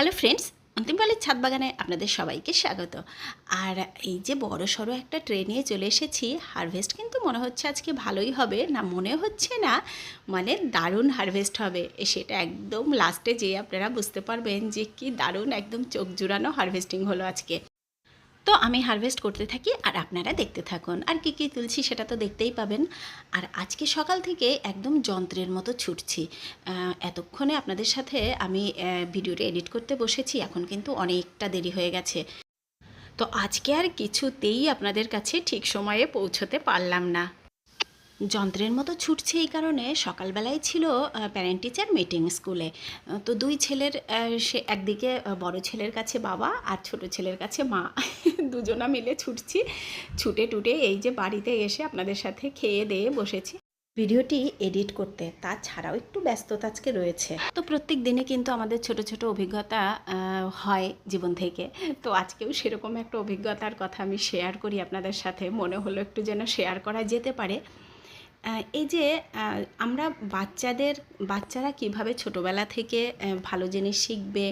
Hello friends অন্তিমকালের ছাদ বাগানে আপনাদের সবাইকে স্বাগত। আর এই যে বড় সড়ো একটা ট্রে নিয়ে চলে এসেছি হারভেস্ট কিন্তু মনে হচ্ছে আজকে ভালোই হবে, না মনে হচ্ছে না মানে দারুণ হারভেস্ট হবে। সেটা একদম লাস্টে যেয়ে আপনারা বুঝতে পারবেন যে কি দারুণ একদম চোখ জুড়ানো হারভেস্টিং হলো আজকে। তো আমি হারভেস্ট করতে থাকি আর আপনারা দেখতে থাকুন। আর কি কি তুলছি সেটা তো দেখতেই পাবেন। আর আজকে সকাল থেকে একদম যন্ত্রের মতো ছুটছি। এতক্ষণে আপনাদের সাথে আমি ভিডিওটা এডিট করতে বসেছি। এখন কিন্তু অনেকটা দেরি হয়ে গেছে। তো আজকে আর কিছুতেই আপনাদের কাছে ঠিক সময়ে পৌঁছতে পারলাম না। যন্ত্রের মতো ছুটছে এই কারণে সকালবেলায় ছিল প্যারেন্ট টিচার মিটিং স্কুলে তো দুই ছেলের সে একদিকে বড় ছেলের কাছে বাবা আর ছোট ছেলের কাছে মা। দুজনা মিলে ছুটছি। ছুটে টুটে এই যে বাড়িতে এসে আপনাদের সাথে খেয়ে দিয়ে বসেছি। ভিডিওটি এডিট করতে তাছাড়াও একটু ব্যস্ততা আজকে রয়েছে। তো প্রত্যেক দিনে কিন্তু আমাদের ছোট ছোট অভিজ্ঞতা হয় জীবন থেকে। তো আজকেও সেরকম একটা অভিজ্ঞতার কথা আমি শেয়ার করি আপনাদের সাথে। মনে হলো একটু যেন শেয়ার করা যেতে পারে। এই যে আমরা বাচ্চাদের, বাচ্চারা কীভাবে ছোটোবেলা থেকে ভালো জিনিস শিখবে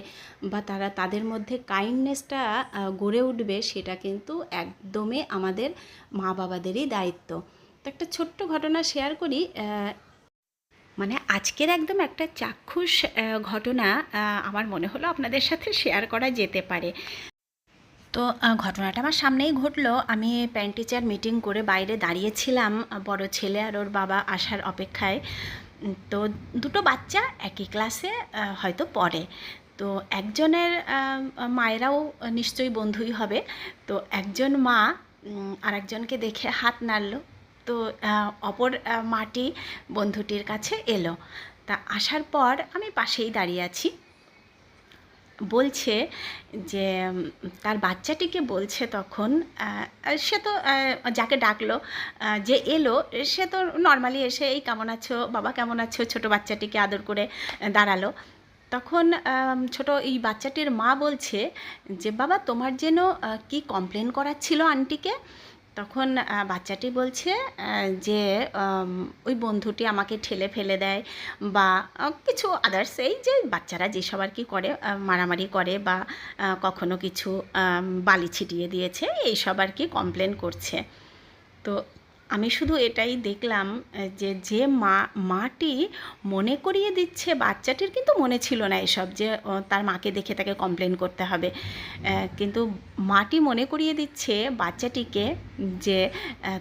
বা তারা তাদের মধ্যে কাইন্ডনেসটা গড়ে উঠবে সেটা কিন্তু একদমই আমাদের মা বাবাদেরই দায়িত্ব। তো একটা ছোট্ট ঘটনা শেয়ার করি মানে আজকের একদম একটা চাক্ষুষ ঘটনা আমার মনে হলো আপনাদের সাথে শেয়ার করা যেতে পারে। তো ঘটনাটা আমার সামনেই ঘটলো। আমি প্যারেন্ট টিচার মিটিং করে বাইরে দাঁড়িয়েছিলাম বড় ছেলে আর ওর বাবা আসার অপেক্ষায়। তো দুটো বাচ্চা একই ক্লাসে হয়তো পড়ে। তো একজনের মায়েরাও নিশ্চয়ই বন্ধুই হবে। তো একজন মা আর একজনকে দেখে হাত নাড়ল। তো অপর মাটি বন্ধুটির কাছে এলো। তা আসার পর আমি পাশেই দাঁড়িয়ে আছি। বলছে যে, তার বাচ্চাটিকে বলছে তখন সে তো যাকে ডাকলো যে এলো, সে তো নর্মালি এসে, এই কেমন আছো? বাবা কেমন আছো? ছোট বাচ্চাটিকে আদর করে দাঁড়াল। তখন ছোট এই বাচ্চাটির মা বলছে যে, বাবা, তোমার যেন কি কমপ্লেন করার ছিল আন্টিকে তখন বাচ্চাটি বলছে যে ওই বন্ধুটি আমাকে ঠেলে ফেলে দেয় বা কিছু আদার্স এই যে বাচ্চারা যেসব আর কি করে মারামারি করে বা কখনো কিছু বালি ছিটিয়ে দিয়েছে এইসব আর কি কমপ্লেন করছে। তো আমি শুধু এটাই দেখলাম যে যে মা, মাটি মনে করিয়ে দিচ্ছে, বাচ্চাটির কিন্তু মনে ছিল না এসব যে তার মাকে দেখে তাকে কমপ্লেন করতে হবে। কিন্তু মাটি মনে করিয়ে দিচ্ছে বাচ্চাটিকে যে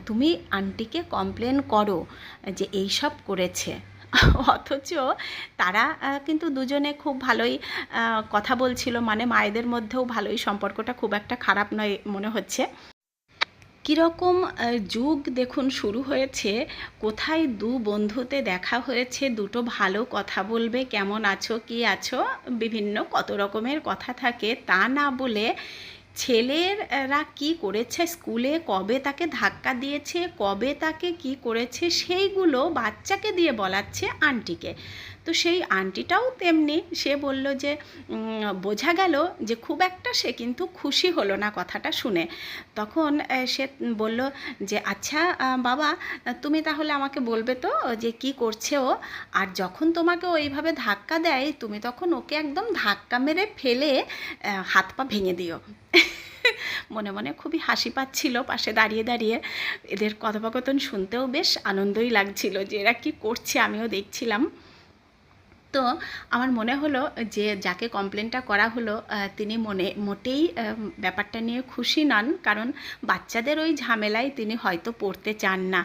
তুমি আন্টিকে কমপ্লেন করো যে এই সব করেছে। অথচ তারা কিন্তু দুজনে খুব ভালোই কথা বলছিল মানে মায়েদের মধ্যেও ভালোই সম্পর্কটা খুব একটা খারাপ নয় মনে হচ্ছে। কীরকম যুগ দেখুন শুরু হয়েছে, কোথায় দু বন্ধুতে দেখা হয়েছে, দুটো ভালো কথা বলবে, কেমন আছো, কি আছো, বিভিন্ন কত রকমের কথা থাকে, তা না বলে ছেলেরা কি করেছে, স্কুলে কবে তাকে ধাক্কা দিয়েছে, কবে তাকে কি করেছে, সেইগুলো বাচ্চাকে দিয়ে বলাচ্ছে আন্টিকে। তো সেই আন্টিটাও তেমনি, সে বলল যে বোঝা গেল যে খুব একটা সে কিন্তু খুশি হলো না কথাটা শুনে। তখন সে বলল যে আচ্ছা বাবা, তুমি তাহলে আমাকে বলবে তো যে কি করছে ও? আর যখন তোমাকে ওইভাবে ধাক্কা দেয়, তুমি তখন ওকে একদম ধাক্কা মেরে ফেলে হাত পা ভেঙে দিও। মনে মনে খুবই হাসি পাচ্ছিল পাশে দাঁড়িয়ে দাঁড়িয়ে। এদের কথোপকথন শুনতেও বেশ আনন্দই লাগছিল যে, এরা কী করছে? আমিও দেখছিলাম। তো আমার মনে হলো যে যাকে কমপ্লেনটা করা হলো তিনি মনে, মোটেই ব্যাপারটা নিয়ে খুশি নন। কারণ বাচ্চাদের ওই ঝামেলায় তিনি হয়তো পড়তে চান না।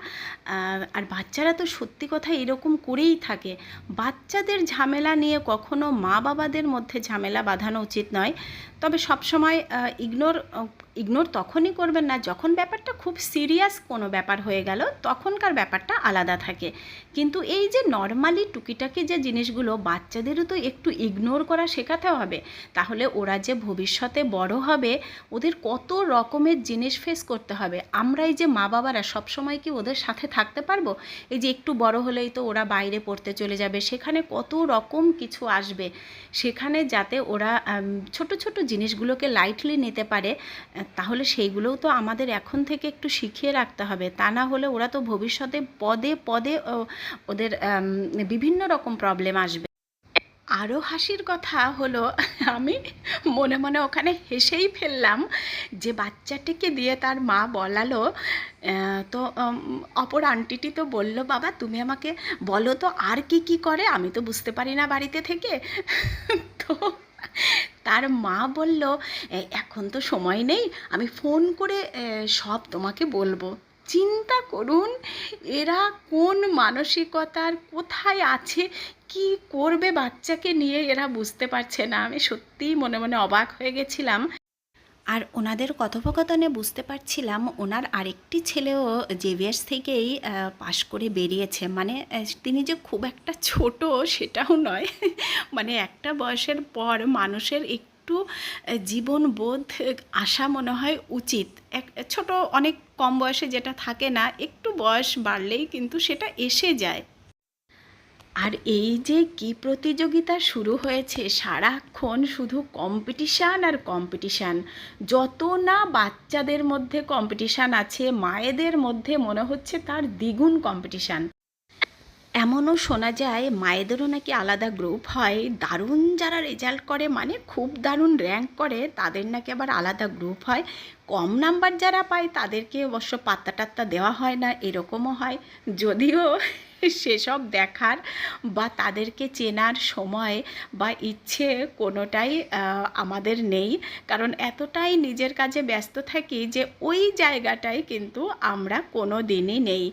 আর বাচ্চারা তো সত্যি কথা এরকম করেই থাকে। বাচ্চাদের ঝামেলা নিয়ে কখনো মা বাবাদের মধ্যে ঝামেলা বাঁধানো উচিত নয়। তবে সবসময় ইগনোর ইগনোর তখনই করবেন না। যখন ব্যাপারটা খুব সিরিয়াস কোনো ব্যাপার হয়ে গেল, তখনকার ব্যাপারটা আলাদা থাকে। কিন্তু এই যে নর্মালি টুকিটাকি যে জিনিসগুলো বাচ্চাদেরও তো একটু ইগনোর করা শেখাতে হবে, তাহলে ওরা যে ভবিষ্যতে বড় হবে, ওদের কত রকমের জিনিস ফেস করতে হবে। আমরা এই যে মা বাবারা সবসময় কি ওদের সাথে থাকতে পারব? এই যে একটু বড় হলেই তো ওরা বাইরে পড়তে চলে যাবে, সেখানে কত রকম কিছু আসবে, সেখানে যাতে ওরা ছোট ছোট জিনিসগুলোকে লাইটলি নিতে পারে, তাহলে সেইগুলোও তো আমাদের এখন থেকে একটু শিখিয়ে রাখতে হবে। তা না হলে ওরা তো ভবিষ্যতে পদে পদে ওদের বিভিন্ন রকম প্রবলেম আসবে। আরও হাসির কথা হলো, আমি মনে মনে ওখানে হেসেই ফেললাম যে বাচ্চাটিকে দিয়ে তার মা বলালো তো অপর আন্টিটি তো বলল, বাবা, তুমি আমাকে বলো তো আর কি কি করে? আমি তো বুঝতে পারি না বাড়িতে থেকে। তো তার মা বলল এখন তো সময় নেই, আমি ফোন করে সব তোমাকে বলব। চিন্তা করুন, এরা কোন মানসিকতার, কোথায় আছে, কি করবে বাচ্চাকে নিয়ে এরা বুঝতে পারছে না। আমি সত্যিই মনে মনে অবাক হয়ে গেছিলাম। আর ওনাদের কথোপকথনে বুঝতে পারছিলাম, ওনার আরেকটি ছেলেও জেভিয়ার্স থেকেই পাশ করে বেরিয়েছে। মানে তিনি যে খুব একটা ছোট, সেটাও নয়। মানে একটা বয়সের পর মানুষের একটু আহ, জীবনবোধ আসা মনে হয় উচিত। এক ছোট অনেক কম বয়সে যেটা থাকে না একটু বয়স বাড়লেই কিন্তু সেটা এসে যায়। আর এই যে কি প্রতিযোগিতা শুরু হয়েছে সারাক্ষণ শুধু কম্পিটিশান আর কম্পিটিশান যত না বাচ্চাদের মধ্যে কম্পিটিশান আছে মায়েদের মধ্যে মনে হচ্ছে তার দ্বিগুণ কম্পিটিশান এমনও শোনা যায়, মায়েদেরও নাকি আলাদা গ্রুপ হয়। দারুণ যারা রেজাল্ট করে মানে খুব দারুণ র্যাঙ্ক করে, তাদের নাকি আবার আলাদা গ্রুপ হয়। কম নাম্বার যারা পায়, তাদেরকে অবশ্য পাত্তা টাত্তা দেওয়া হয় না, এরকমও হয়। যদিও সেসব দেখার বা তাদেরকে চেনার সময় বা ইচ্ছে কোনোটাই আমাদের নেই। কারণ এতটাই নিজের কাজে ব্যস্ত থাকি যে ওই জায়গাটায় কিন্তু আমরা কোনো দিনই নেই।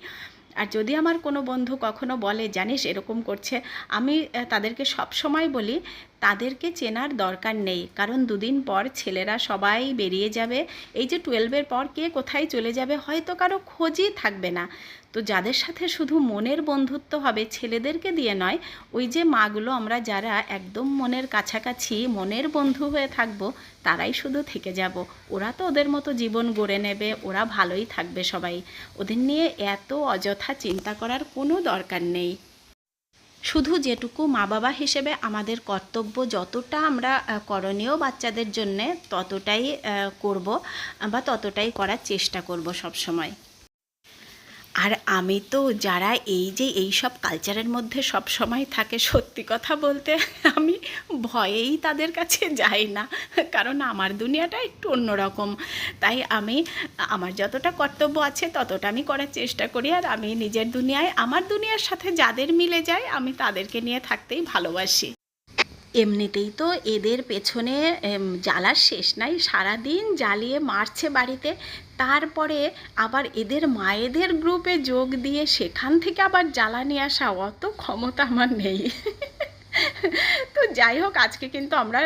আর যদি আমার কোনো বন্ধু কখনো বলে, জানিস, এরকম করছে, আমি তাদেরকে সব সময় বলি, তাদেরকে চেনার দরকার নেই। কারণ দুদিন পর ছেলেরা সবাই বেরিয়ে যাবে। এই যে টুয়েলভের পর কে কোথায় চলে যাবে, হয়তো কারও খোঁজই থাকবে না। তো যাদের সাথে শুধু মনের বন্ধুত্ব হবে ছেলেদেরকে দিয়ে নয়, ওই যে মাগুলো আমরা যারা একদম মনের কাছাকাছি, মনের বন্ধু হয়ে থাকব, তারাই শুধু থেকে যাব। ওরা তো ওদের মতো জীবন গড়ে নেবে, ওরা ভালোই থাকবে সবাই। ওদের নিয়ে এত অযথা চিন্তা করার কোনো দরকার নেই। শুধু যেটুকু মা বাবা হিসেবে আমাদের কর্তব্য যতটা আমরা করণীয় বাচ্চাদের জন্যে, ততটাই করব বা ততটাই করার চেষ্টা করব সব সময়। আর আমি তো যারা এই যে এই সব কালচারের মধ্যে সব সময় থাকে, সত্যি কথা বলতে আমি ভয়েই তাদের কাছে যাই না। কারণ আমার দুনিয়াটা একটু অন্যরকম। তাই আমি, আমার যতটা কর্তব্য আছে ততটা আমি করার চেষ্টা করি। আর আমি নিজের দুনিয়ায়, আমার দুনিয়ার সাথে যাদের মিলে যায়, আমি তাদেরকে নিয়ে থাকতেই ভালোবাসি। এমনিতেই তো এদের পেছনে জ্বালার শেষ নাই। সারাদিন জ্বালিয়ে মারছে বাড়িতে। তারপরে আবার এদের মায়েদের গ্রুপে যোগ দিয়ে সেখান থেকে আবার জ্বালানি আসা অত ক্ষমতা আমার নেই। তো যাই হোক, আজকে কিন্তু আমরা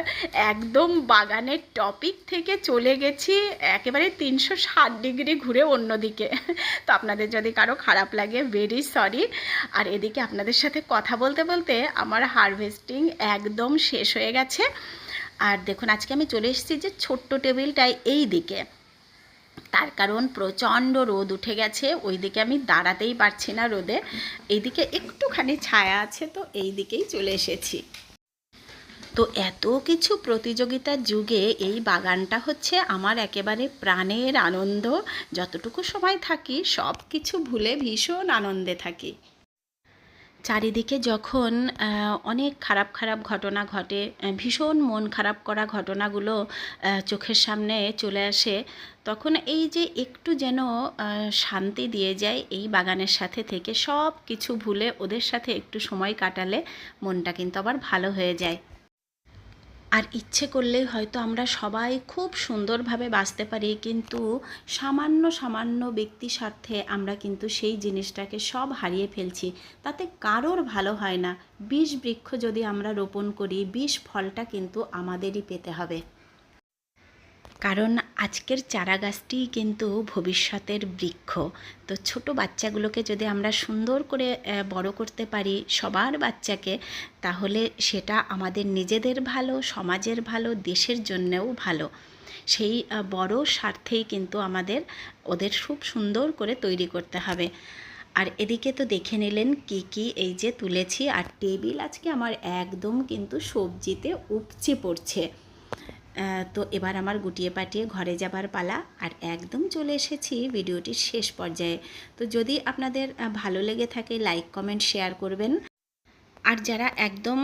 একদম বাগানের টপিক থেকে চলে গেছি, একেবারে তিনশো ষাট ডিগ্রি ঘুরে অন্যদিকে। তো আপনাদের যদি কারও খারাপ লাগে ভেরি সরি আর এদিকে আপনাদের সাথে কথা বলতে বলতে আমার হারভেস্টিং একদম শেষ হয়ে গেছে। আর দেখুন, আজকে আমি চলে এসেছি যে ছোট্ট টেবিলটায় এই দিকে তার কারণ প্রচণ্ড রোদ উঠে গেছে, ওইদিকে আমি দাঁড়াতেই পারছি না রোদে। এইদিকে একটুখানি ছায়া আছে, তো এই দিকেই চলে এসেছি। তো এত কিছু প্রতিযোগিতার যুগে এই বাগানটা হচ্ছে আমার একেবারে প্রাণের আনন্দ। যতটুকু সময় থাকি সব কিছু ভুলে ভীষণ আনন্দে থাকি। চারিদিকে যখন অনেক খারাপ খারাপ ঘটনা ঘটে ভীষণ মন খারাপ করা ঘটনাগুলো চোখের সামনে চলে আসে, তখন এই যে একটু যেন শান্তি দিয়ে যায় এই বাগানের সাথে থেকে সব কিছু ভুলে ওদের সাথে একটু সময় কাটালে মনটা কিন্তু আবার ভালো হয়ে যায়। আর ইচ্ছে করলেই হয়তো আমরা সবাই খুব সুন্দরভাবে বাঁচতে পারি, কিন্তু সামান্য সামান্য ব্যক্তি স্বার্থে আমরা কিন্তু সেই জিনিসটাকে সব হারিয়ে ফেলছি। তাতে কারোর ভালো হয় না। বিষ বৃক্ষ যদি আমরা রোপণ করি, বিষ ফলটা কিন্তু আমাদেরই পেতে হবে। কারণ আজকের চারা গাছটিই কিন্তু ভবিষ্যতের বৃক্ষ। তো ছোট বাচ্চাগুলোকে যদি আমরা সুন্দর করে বড় করতে পারি সবার বাচ্চাকে, তাহলে সেটা আমাদের নিজেদের ভালো, সমাজের ভালো, দেশের জন্যেও ভালো। সেই বড় স্বার্থেই কিন্তু আমাদের, ওদের খুব সুন্দর করে তৈরি করতে হবে। আর এদিকে তো দেখে নিলেন কি কি, এই যে তুলেছি, আর টেবিল আজকে আমার একদম কিন্তু সবজিতে উপচে পড়ছে। তো এবার আমার গুটিয়ে পাটিয়ে ঘরে যাবার পালা আর একদম চলে এসেছি ভিডিওটির শেষ পর্যায়ে। তো যদি আপনাদের ভালো লেগে থাকে লাইক কমেন্ট শেয়ার করবেন। আর যারা একদম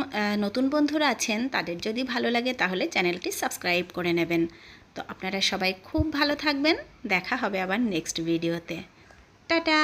নতুন বন্ধুরা আছেন, তাদের যদি ভালো লাগে তাহলে চ্যানেলটি সাবস্ক্রাইব করে নেবেন। তো আপনারা সবাই খুব ভালো থাকবেন। দেখা হবে আবার নেক্সট ভিডিওতে টাটা!